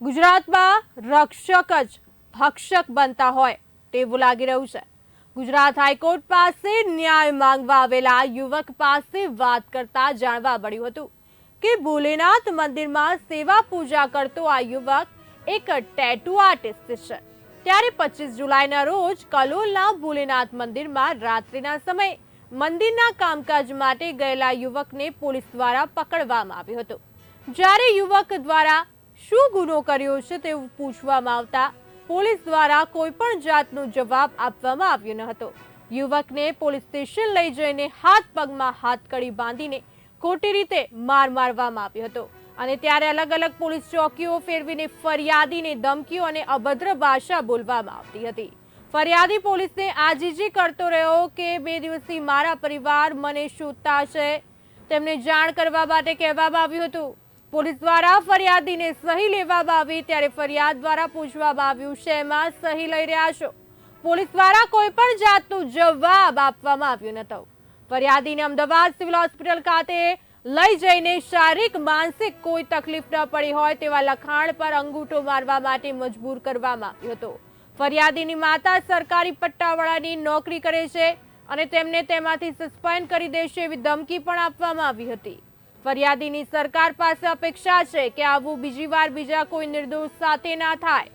ગુજરાતમાં રક્ષક જ ભક્ષક બનતા હોય તેવું લાગી રહ્યું છે. ગુજરાત હાઈકોર્ટ પાસે ન્યાય માંગવા આવેલા યુવક પાસે વાત કરતા જાણવા મળ્યું હતું કે ભોલેનાથ મંદિરમાં સેવા પૂજા કરતો આ યુવક એક ટેટુ આર્ટિસ્ટ છે. ત્યારે પચીસ જુલાઈના રોજ કલોલના ભોલેનાથ મંદિરમાં રાત્રિના સમયે મંદિરના કામકાજ માટે ગયેલા યુવકને પોલીસ દ્વારા પકડવામાં આવ્યો હતો. જ્યારે યુવક દ્વારા શું ગુનો કર્યો છે તેવું પૂછવામાં આવતા પોલીસ દ્વારા કોઈ પણ જાતનો જવાબ આપવામાં આવ્યો ન હતો. યુવકને પોલીસ સ્ટેશન લઈ જઈને હાથ પગમાં હાથ કડી બાંધીને ખોટી રીતે માર મારવામાં આવ્યો હતો. અને ત્યારે અલગ અલગ પોલીસ ચોકીઓ ફેરવીને ફરિયાદીને ધમકીઓ અને અભદ્ર ભાષા બોલવામાં આવતી હતી. ફરિયાદી પોલીસને આજીજી કરતો રહ્યો કે બે દિવસથી મારા પરિવાર મને શોધતા છે. તેમને જાણ કરવા માટે કહેવામાં આવ્યું હતું. પોલીસ દ્વારા ફરિયાદીને સહી લેવામાં આવી ત્યારે ફરિયાદ દ્વારા પૂછવામાં આવ્યું એમાં સહી લઈ રહ્યા છો? પોલીસ દ્વારા કોઈ પણ જાતનો જવાબ આપવામાં આવ્યો નતો ફરિયાદીને અમદાવાદ સિવિલ હોસ્પિટલ ખાતે લઈ જઈને શારીરિક, માનસિક કોઈ તકલીફ ન પડી હોય તેવા લખાણ પર અંગૂઠો મારવા માટે મજબૂર કરવામાં આવ્યો હતો. ફરિયાદીની માતા સરકારી પટ્ટાવાળાની નોકરી કરે છે અને તેમને તેમાંથી સસ્પેન્ડ કરી દેશે એવી ધમકી પણ આપવામાં આવી હતી. ફરિયાદીની સરકાર પાસે અપેક્ષા છે કે આવું બીજી વાર બીજા કોઈ નિર્દોષ સાથે ના થાય.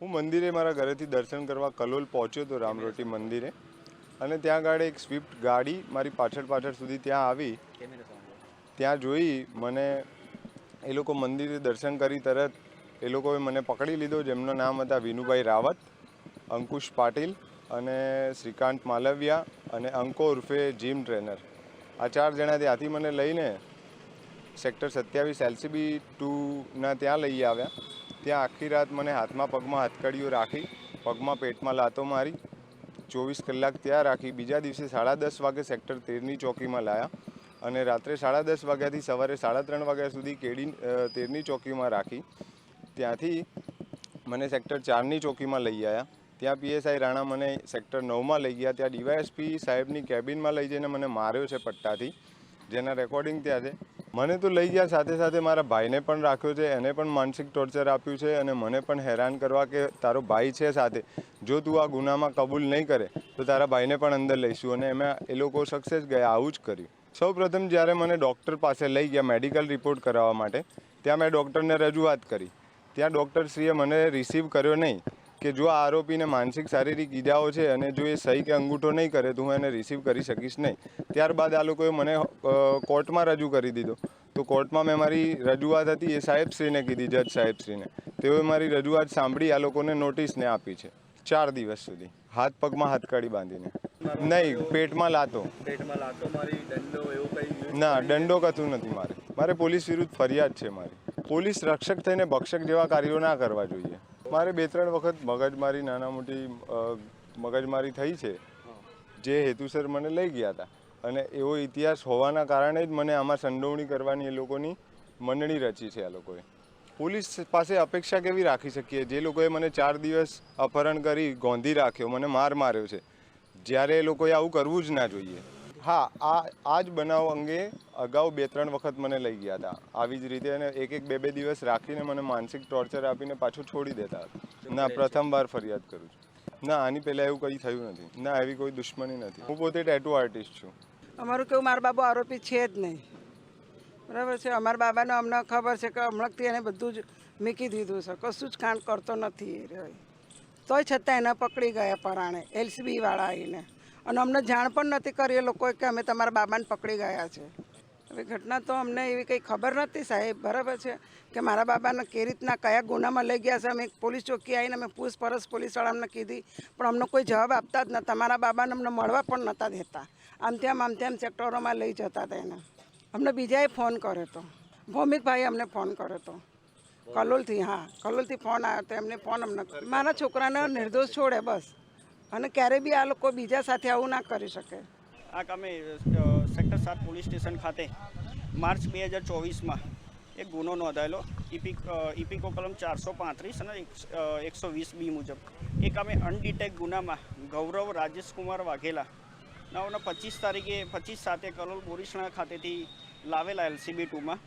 હું મંદિરે મારા ઘરેથી દર્શન કરવા કલોલ પહોંચ્યો હતો રામરોટી મંદિરે. અને ત્યાં આગળ એક સ્વિફ્ટ ગાડી મારી પાછળ પાછળ સુધી ત્યાં આવી. ત્યાં જોઈ મને એ લોકો મંદિરે દર્શન કરી તરત એ લોકોએ મને પકડી લીધો, જેમનું નામ હતા વિનુભાઈ રાવત, અંકુશ પાટીલ અને શ્રીકાંત માલવિયા અને અંકો ઉર્ફે જીમ ટ્રેનર. આ ચાર જણા ત્યાંથી મને લઈને સેક્ટર સત્યાવીસ એલસીબી ટુના ત્યાં લઈ આવ્યા. ત્યાં આખી રાત મને હાથમાં પગમાં હથકડીઓ રાખી, પગમાં પેટમાં લાતો મારી, ચોવીસ કલાક ત્યાં રાખી. બીજા દિવસે સાડા દસ વાગે સેક્ટર તેરની ચોકીમાં લાયા અને રાત્રે સાડા દસ વાગ્યાથી સવારે સાડા ત્રણ વાગ્યા સુધી કેડી તેરની ચોકીમાં રાખી. ત્યાંથી મને સેક્ટર ચારની ચોકીમાં લઈ આવ્યા. ત્યાં પીએસઆઈ રાણા મને સેક્ટર નવમાં લઈ ગયા. ત્યાં ડીવાયએસપી સાહેબની કેબિનમાં લઈ જઈને મને માર્યો છે પટ્ટાથી, જેના રેકોર્ડિંગ ત્યાં છે. મને તો લઈ ગયા, સાથે સાથે મારા ભાઈને પણ રાખ્યો છે, એને પણ માનસિક ટોર્ચર આપ્યું છે અને મને પણ હેરાન કરવા કે તારો ભાઈ છે સાથે, જો તું આ ગુનામાં કબૂલ નહીં કરે, તો તારા ભાઈને પણ અંદર લઈશું અને એમાં એ લોકો સક્સેસ ગયા, આવું જ કર્યું. સૌ પ્રથમ જ્યારે મને ડૉક્ટર પાસે લઈ ગયા મેડિકલ રિપોર્ટ કરાવવા માટે, ત્યાં મેં ડૉક્ટરને રજૂઆત કરી. ત્યાં ડૉક્ટરશ્રીએ મને રિસીવ કર્યો નહીં. કે જો આ આરોપીને માનસિક શારીરિક ઈજાઓ છે અને જો એ સહી કે અંગૂઠો નહીં કરે તો હું એને રિસીવ કરી શકીશ નહીં. ત્યારબાદ આ લોકોએ મને કોર્ટમાં રજૂ કરી દીધો. તો કોર્ટમાં મેં મારી રજૂઆત હતી એ સાહેબશ્રીને કીધી જજ સાહેબશ્રીને. તેઓએ મારી રજૂઆત સાંભળી આ લોકોને નોટિસને આપી છે. ચાર દિવસ સુધી. હાથ પગમાં હાથકડી બાંધીને. નહીં પેટમાં લાતો. પેટમાં લાતો. મારી દંડો એવું કંઈ ના દંડો કથું નથી મારે. મારે પોલીસ વિરુદ્ધ ફરિયાદ છે મારી. પોલીસ રક્ષક થઈને ભક્ષક જેવા કાર્યો ના કરવા જોઈએ. મારે બે ત્રણ વખત મગજમારી નાના મોટી મગજમારી થઈ છે. જે હેતુસર મને લઈ ગયા હતા અને એવો ઇતિહાસ હોવાના કારણે જ મને આમાં સંડોવણી કરવાની એ લોકોની મંડળી રચી છે આ લોકોએ. પોલીસ પાસે અપેક્ષા કેવી રાખી શકીએ? જે લોકોએ મને ચાર દિવસ અપહરણ કરી, ગોંધી રાખ્યો, મને માર માર્યો છે. જ્યારે એ લોકોએ આવું કરવું જ ના જોઈએ. હા આ આ જ બનાવ અંગે અગાઉ બે ત્રણ વખત મને લઈ ગયા હતા. આવી જ રીતે અને એક એક બે બે દિવસ રાખીને મને માનસિક ટોર્ચર આપીને પાછું છોડી દેતા હતા. ના પ્રથમવાર ફરિયાદ કરું છું. ના આની પહેલાં એવું કંઈ થયું નથી. ના એવી કોઈ દુશ્મની નથી. હું પોતે ટેટુ આર્ટિસ્ટ છું. અમારું કેવું મારા બાબુ આરોપી છે જ નહીં. બરાબર છે? અમારા બાબાને અમને ખબર છે કે હમણાંથી એને બધું જ મૂકી દીધું છે. કશું જ કાંડ કરતો નથી એ રહ્યો. તોય છતાં એને પકડી ગયા પરાણે એલસીબી વાળા આવીને અને અમને જાણ પણ નથી કરી એ લોકોએ કે અમે તમારા બાબાને પકડી ગયા છે. હવે ઘટના તો અમને એવી કંઈ ખબર નથી સાહેબ, બરાબર છે? કે મારા બાબાને કે રીતના કયા ગુનામાં લઈ ગયા છે? અમે પોલીસ ચોકી આવીને અમે પૂછપરછ પોલીસવાળા અમને કીધી, પણ અમને કોઈ જવાબ આપતા જ નહોતા. મારા બાબાને અમને મળવા પણ નહોતા દેતા. આમ તેમ આમ તેમ સેક્ટરોમાં લઈ જતા હતા એને. અમને બીજાએ ફોન કર્યો હતો ભૌમિકભાઈએ અમને ફોન કર્યો હતો કલોલથી, હા, કલોલથી ફોન આવ્યો તો એમને ફોન અમને મારા છોકરાને નિર્દોષ છોડે બસ. અને ક્યારે બી આ લોકો બીજા સાથે આવું ના કરી શકે. આ કામે સેક્ટર સાત પોલીસ સ્ટેશન ખાતે માર્ચ બે હજાર ચોવીસમાં એક ગુનો નોંધાયેલો. ઇપિક ઇપીકો કલમ ચારસો પાંત્રીસ અને એકસો વીસ બી મુજબ. એ કામે અનડિટેક ગુનામાં ગૌરવ રાજેશકુમાર વાઘેલા નવના પચીસ તારીખે, પચીસ સાતે કલોલ બોરીસણા ખાતેથી લાવેલા એલસીબી ટુમાં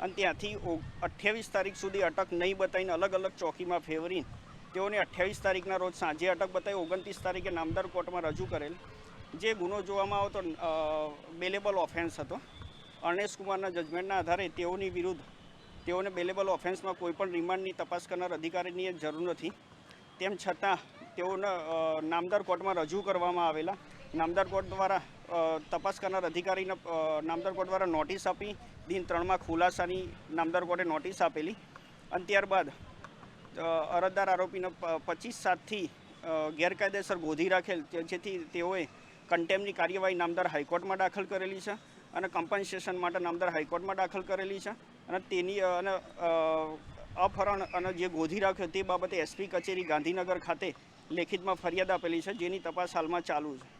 અને ત્યાંથી અઠ્યાવીસ તારીખ સુધી અટક નહીં બતાવીને અલગ અલગ ચોકીમાં ફેવરીને તેઓને અઠ્યાવીસ તારીખના રોજ સાંજે અટક બતાવી ઓગણત્રીસ તારીખે નામદાર કોર્ટમાં રજૂ કરેલ જે ગુનો જોવામાં આવતો બેલેબલ ઓફેન્સ હતો. અર્ણેશ કુમારના જજમેન્ટના આધારે તેઓની વિરુદ્ધ તેઓને બેલેબલ ઓફેન્સમાં કોઈપણ રિમાન્ડની તપાસ કરનાર અધિકારીની જરૂર નથી. તેમ છતાં તેઓને નામદાર કોર્ટમાં રજૂ કરવામાં આવેલા. નામદાર કોર્ટ દ્વારા તપાસ કરનાર અધિકારીને નામદાર કોર્ટ દ્વારા નોટિસ આપી, દિન ત્રણમાં ખુલાસાની નામદાર કોર્ટે નોટિસ આપેલી. અને ત્યારબાદ અરજદાર આરોપીને પચીસ સાતથી ગેરકાયદેસર ગોધી રાખેલ જેથી તેઓએ કન્ટેમની કાર્યવાહી નામદાર હાઈકોર્ટમાં દાખલ કરેલી છે અને કમ્પન્સેશન માટે નામદાર હાઈકોર્ટમાં દાખલ કરેલી છે. અને તેની, અને અપહરણ અને જે ગોધી રાખ્યો તે બાબતે એસપી કચેરી ગાંધીનગર ખાતે લેખિતમાં ફરિયાદ આપેલી છે, જેની તપાસ હાલમાં ચાલુ છે.